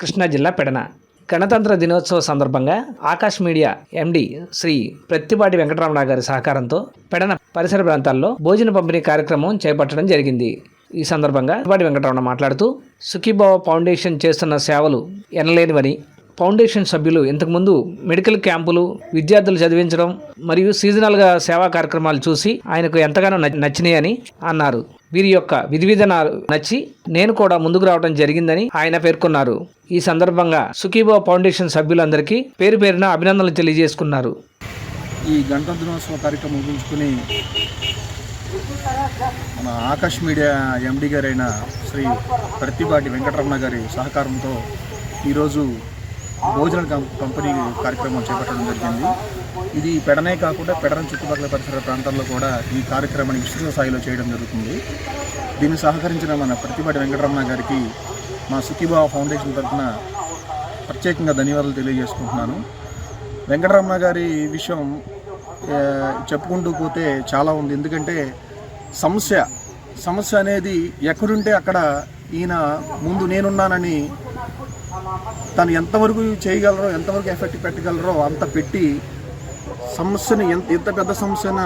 కృష్ణా జిల్లా పెడన. గణతంత్ర దినోత్సవ సందర్భంగా ఆకాశ్ మీడియా ఎండి శ్రీ ప్రత్తిపాటి వెంకటరమణ గారి సహకారంతో పెడన పరిసర ప్రాంతాల్లో భోజన పంపిణీ కార్యక్రమం చేపట్టడం జరిగింది. ఈ సందర్భంగా ప్రత్తిపాటి వెంకటరమణ మాట్లాడుతూ సుఖీభావ ఫౌండేషన్ చేస్తున్న సేవలు ఎనలేనివని ఫౌండేషన్ సభ్యులు ఇంతకుముందు మెడికల్ క్యాంపులు విద్యార్థులు చదివించడం మరియు సీజనల్గా సేవా కార్యక్రమాలు చూసి ఆయనకు ఎంతగానో నచ్చినాయని అన్నారు. వీరి యొక్క విధి విధానాలు నచ్చి నేను కూడా ముందుకు రావడం జరిగిందని ఆయన పేర్కొన్నారు. ఈ సందర్భంగా సుఖీబో ఫౌండేషన్ సభ్యులందరికీ పేరు పేరున అభినందనలు తెలియజేసుకున్నారు. ఈ గంట దినోత్సవ కార్యక్రమం ముగించుకుని మన ఆకాశ్ మీడియా ఎండి గారైన శ్రీ ప్రతిపాటి వెంకటరమణ గారి సహకారంతో ఈరోజు భోజన పంపిణీ కార్యక్రమం చేపట్టడం జరిగింది. ఇది పెడనే కాకుండా పెడన చుట్టుపక్కల పరిసర ప్రాంతాల్లో కూడా ఈ కార్యక్రమాన్ని విస్తృత స్థాయిలో చేయడం జరుగుతుంది. దీన్ని సహకరించిన మన ప్రతిపాటి వెంకటరమణ గారికి మా సుఖీభావ ఫౌండేషన్ తరఫున ప్రత్యేకంగా ధన్యవాదాలు తెలియజేసుకుంటున్నాను. వెంకటరమణ గారి విషయం చెప్పుకుంటూ పోతే చాలా ఉంది. ఎందుకంటే సమస్య సమస్య అనేది ఎక్కడుంటే అక్కడ ఈయన ముందు నేనున్నానని తను ఎంతవరకు చేయగలరో ఎంతవరకు ఎఫెక్ట్ పెట్టగలరో అంత పెట్టి సమస్యని ఎంత ఎంత పెద్ద సమస్యన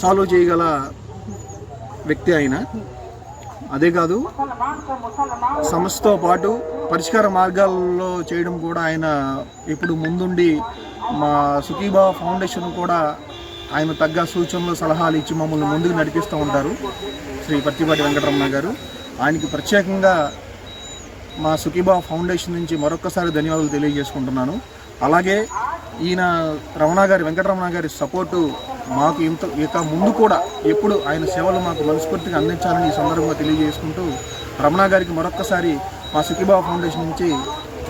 సాల్వ్ చేయగల వ్యక్తి ఆయన. అదే కాదు సమస్యతో పాటు పరిష్కార మార్గాల్లో చేయడం కూడా ఆయన ఇప్పుడు ముందుండి మా సుఖీబా ఫౌండేషన్ కూడా ఆయన తగ్గ సూచనలు సలహాలు ఇచ్చి మమ్మల్ని ముందుకు నడిపిస్తూ ఉంటారు. శ్రీ పత్తిపాటి వెంకటరమణ గారు ఆయనకి ప్రత్యేకంగా మా సుఖీబా ఫౌండేషన్ నుంచి మరొక్కసారి ధన్యవాదాలు తెలియజేసుకుంటున్నాను. అలాగే ఈయన రమణ గారి వెంకటరమణ గారి సపోర్టు మాకు ఇంత ఇక ముందు కూడా ఎప్పుడు ఆయన సేవలు మాకు మనస్ఫూర్తిగా అందించాలని ఈ సందర్భంగా తెలియజేసుకుంటూ రమణ గారికి మరొక్కసారి మా సుఖీబా ఫౌండేషన్ నుంచి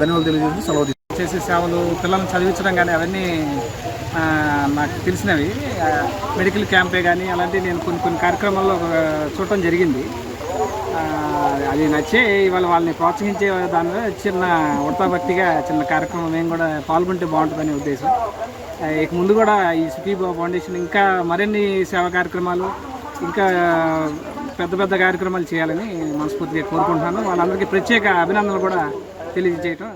ధన్యవాదాలు తెలియజేసి సెలవు చేసే సేవలు పిల్లల్ని చదివించడం కానీ అవన్నీ నాకు తెలిసినవి. మెడికల్ క్యాంపే కానీ అలాంటివి నేను కొన్ని కొన్ని కార్యక్రమాల్లో చూడటం జరిగింది. అది నచ్చే ఇవాళ వాళ్ళని ప్రోత్సహించే దానిలో చిన్న ఉడతాభక్తిగా చిన్న కార్యక్రమం మేము కూడా పాల్గొంటే బాగుంటుందనే ఉద్దేశం. ఇక ముందు కూడా ఈ సిటీ ఫౌండేషన్ ఇంకా మరిన్ని సేవా కార్యక్రమాలు ఇంకా పెద్ద పెద్ద కార్యక్రమాలు చేయాలని మనస్ఫూర్తిగా కోరుకుంటున్నాను. వాళ్ళందరికీ ప్రత్యేక అభినందనలు కూడా తెలియజేయటం